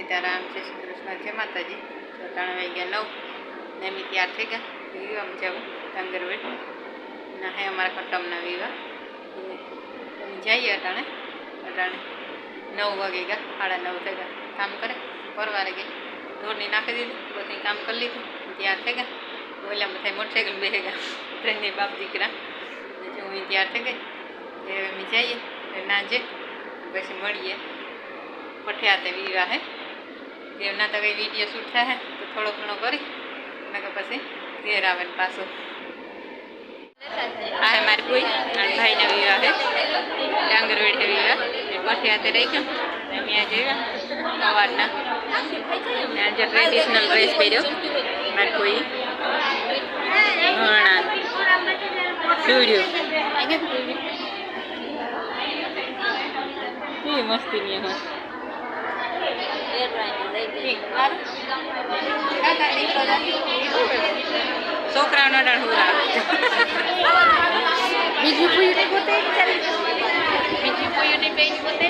સીતારામ જય શ્રી કૃષ્ણ જય માતાજી. તો ત્રણ વાગ્યા નવ. ને અમે તૈયાર થઈ ગયા. વિવાહ જાવ. ડાંગરવેટ ના હે અમારા કટમના વિવાહ અમે જઈએ અટાણે. અટાણે નવ વાગે ગયા. સાડા નવ થઈ ગયા. કામ કરે. પરવારે ગઈ. ઢોરની નાખી દીધી. બધું કામ કરી લીધું. તૈયાર થઈ ગયા. ઓલા બધા મોટરસાઇકલ બેસી ગયા. ત્રણેય બાપ દીકરા. ને જો હું તૈયાર થઈ ગઈ એ અમે જઈએ. ના જે. પછી મળીએ. પઠ્યા તે વિવાહ હે. એમના તો કંઈ વીડિયો શૂટ થાય તો થોડો ઘણો કરી નકર પછી ઘેર આવે ને પાછો આ હે મારી કોઈ અને ભાઈના વિવાહ હે ડાંગર વેઠે વિવાહ પઠ્યા તે રહી ગયો અમે આ જોયા સવારના ને આજે ટ્રેડિશનલ ડ્રેસ પહેર્યો મારી કોઈ ઘણા સ્ટુડિયો એ મસ્તી ની હા છોકરાઓનો ડાળ હુરા બીજી પૂરી પોતે બીજી કોઈ બેન પોતે?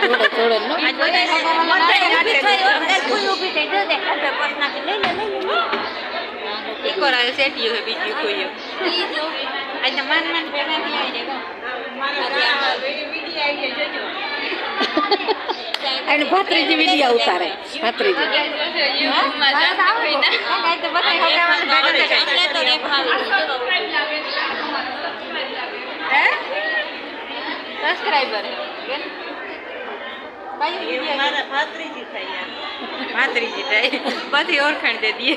થોડો થોડો આવે સેટીયું હે બીજી કોઈ આજે મન માન ભેગા થી આવી અને ભાત્રીજી વીડિયો ઉતારે. ભાત્રીજી. સબસ્ક્રાઈબર ભાત્રીજી થાય બધી ઓળખાણ દે દઈએ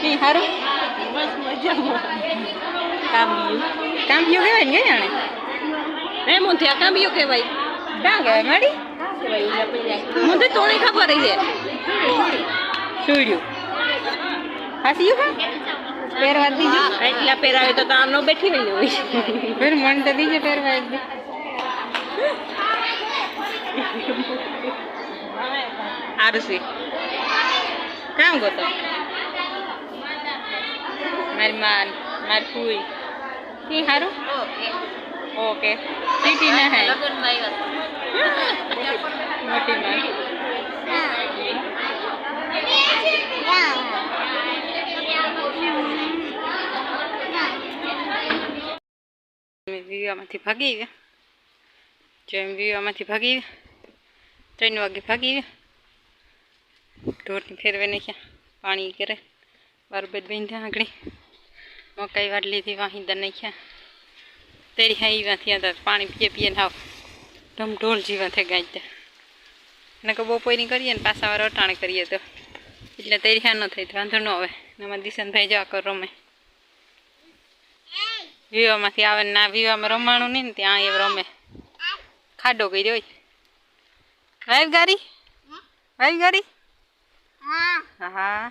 કી હારું? કામ્યું. કામ્યું કહેવાય ને કઈ જાણે હે મુંથિયા કાંબિયો કહેવાય. ક્યાં કહેવાય મારી મને તો નહીં ખબર છે. સુડ્યું. હાસી કા પહેરવા દીજો. એટલા પહેરાવે તો આમ નો બેઠી રહી હોય. ફેર મન તો દીજો પહેરવા એક દી. આરસી. કામ ગોતો? મારી માન મારી ફૂઈ. કી સારું ઓકે. સીટી ના હે. મોટી માન વિવામાંથી ભાગી ગયા. જેમ વિવામાંથી ભાગી ગયા. ત્રણ વાગે ભાગી ગયા. ઢોરની ફેરવે નાખ્યા. પાણી કરે બાર બારબેદ બાંધ્યા આગળ. મકાઈ વાડ લીધી દર નાખ્યા. તેરી હા ઈવા થયા હતા પાણી પીએ પીએ ને હાવ ઢમ ઢોલ જીવા થઈ ગાય ત્યાં ને કે બપોરની કરીએ ને પાછા વાર અટાણે કરીએ તો. એટલે તેરી હા ન થઈ તો વાંધો ન આવે. એમાં દિશાનભાઈ જવા કર રમે. વિવામાંથી આવે ને વિવામાં રમવાનું નહીં ને ત્યાં એ રમે. ખાડો કર્યો હોય. વાઈફ ગાડી? વાઈફ ગાડી? હા.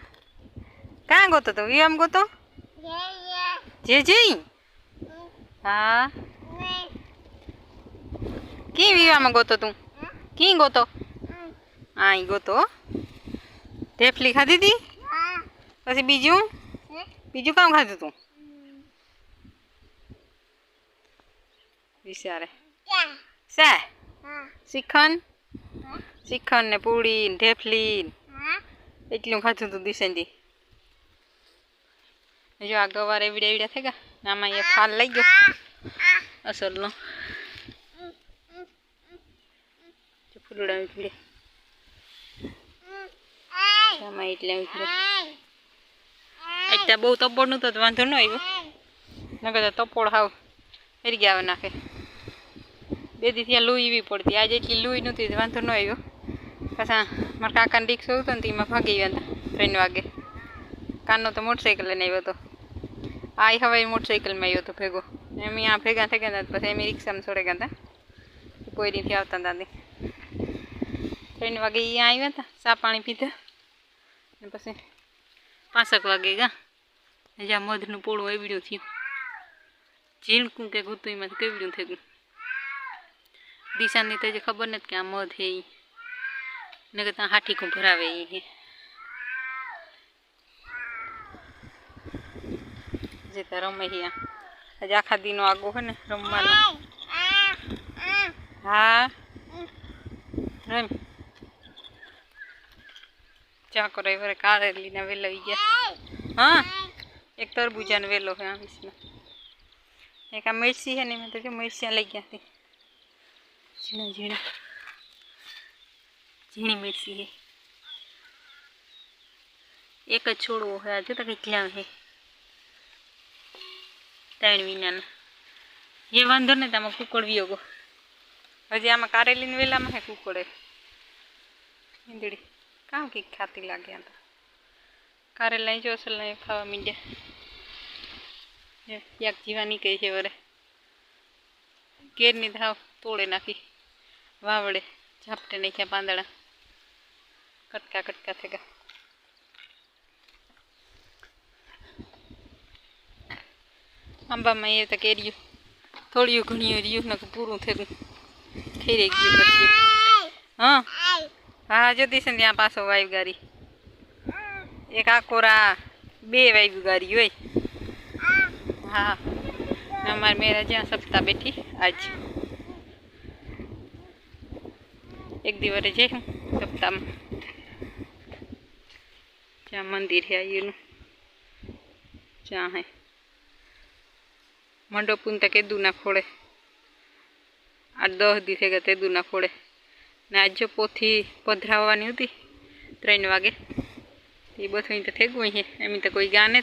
કાં ગોતો તો? વિવામ ગોતો? જે હા? કી વિવામાં ગોતો તું? કી ગોતો? હા ઈ ગોતો. ઢેફલી ખાધી હતી પછી બીજું? બીજું કામ ખાધું તું? વિચારે. શા? શ્રીખંડ શ્રીખંડ ને પૂરી ને ઢેફલી એટલું ખાધું તું દિશનજી? જો આ ગવાર એવડે એવડે થઈ ગયા. આમાં એ ફાલ લઈ ગયો. અસલનો. ફૂલડા ઉછળે આમાં એટલે ઉછળે એટલે બહુ તપોડનું તો વાંધો ન આવ્યો. નકર તો તપોડ હાવ ફેરી ગયા નાખે. બે દી ત્યાં લુઈ એવી પડતી. આજે એટલી લુઈ નહોતી વાંધો ન આવ્યો. પાછા મારા કાકાને રિક્ષો હતો ને તેમાં ભાગી ગયા હતા. ત્રણ વાગે. કાનનો તો મોટરસાઇકલ લઈને આવ્યો હતો આ હવે મોટરસાઇકલમાં આવ્યો હતો ભેગો. એમ અહીંયા ભેગા થઈ ગયા હતા પછી એમ રિક્ષામાં છોડે ગયા હતા. કોઈ રીતે આવતા હતા. ત્રણ વાગે અહીંયા આવ્યા હતા, ચા પાણી પીધા. ને પછી પાંસઠ વાગે ગયા. જ્યાં મધનું પોળું એવડ્યું થયું. ઝીણકું કે ગુતું એમાં કેવડ્યું થઈ ગયું દિશાની તો હજી ખબર નથી કે આ મધ હે ઈ. ને કે ત્યાં હાઠીકું ભરાવે ઈ હે જે ત્યાં રમે અહીંયા આજે આખા દીનો આગો હે ને રમવાનો. હા. રમ. ચા કરે વરે કારેલીના વેલા આવી ગયા. હા. એક તરબૂજાનો વેલો છે આ વિશમાં એક આ મિરસી છે ને એમાં તો જો મિરસિયા લઈ ગયા હતી ઝીણા ઝીણા. ઝીણી મિરસી છે એક જ છોડવો છે આ જો તો કંઈક ક્યાં છે ત્રણ વિનાના એ વાંધો નહીં આમાં કુકડ વિયોગો. હજી આમાં કારેલીને વેલામાં હે કુકડે ઈંદડી કામ કંઈક ખાતી લાગે આ તો. કારેલા જો અસલ નહીં ખાવા મીંડ્યા યાક જીવા નીકળી છે વરે. કેરની ધાવ તોડે નાખી. વાવડે. ઝાપટે નાખ્યા પાંદડા. કટકા કટકા થઈ ગયા આંબામાં એ તો કેર્યું થોડ્યું ઘણ્યું રહ્યું ને પૂરું થઈ ગયું થઈ રહી ગયું પછી. હા. હા જતી છે ને ત્યાં પાછો વાયુ ગાડી એક આકોરા, બે વાયુ ગાડી હોય. હા. ને અમારે મેરા જ્યાં સપ્તાહ બેઠી, આજ. એક દિવસે જઈ હું સપ્તાહમાં. જ્યાં મંદિર છે એનું જ્યાં હે. મંડપુન તો કેદું ના ખોળે આ દસ થઈ ગયા તેદું ના ખોળે ને આજ પોથી પધરાવવાની હતી, ત્રણ વાગે. એ બધું અહીં તો થઈ ગયું છે. એમ તો કોઈ ગાને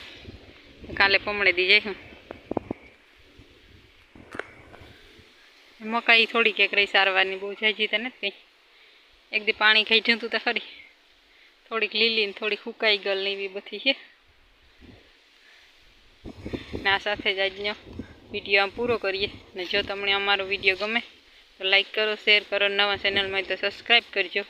કાલે પમણે દી હું. મકાઈ થોડી કેક રહી સારવારની બહુ જાજી તો નથી કંઈ. એક દી પાણી ખાઈ જતું તો ખરી. થોડીક લીલી ને થોડીક સુકાઈ ગયેલ ને એવી બધી છે. ને સાથે જ આજનો વીડિયો પૂરો કરીએ. ને જો તમને અમારો વીડિયો ગમે, તો લાઈક કરો શેર કરો નવા ચેનલમાં તો સબસ્ક્રાઈબ કરજો.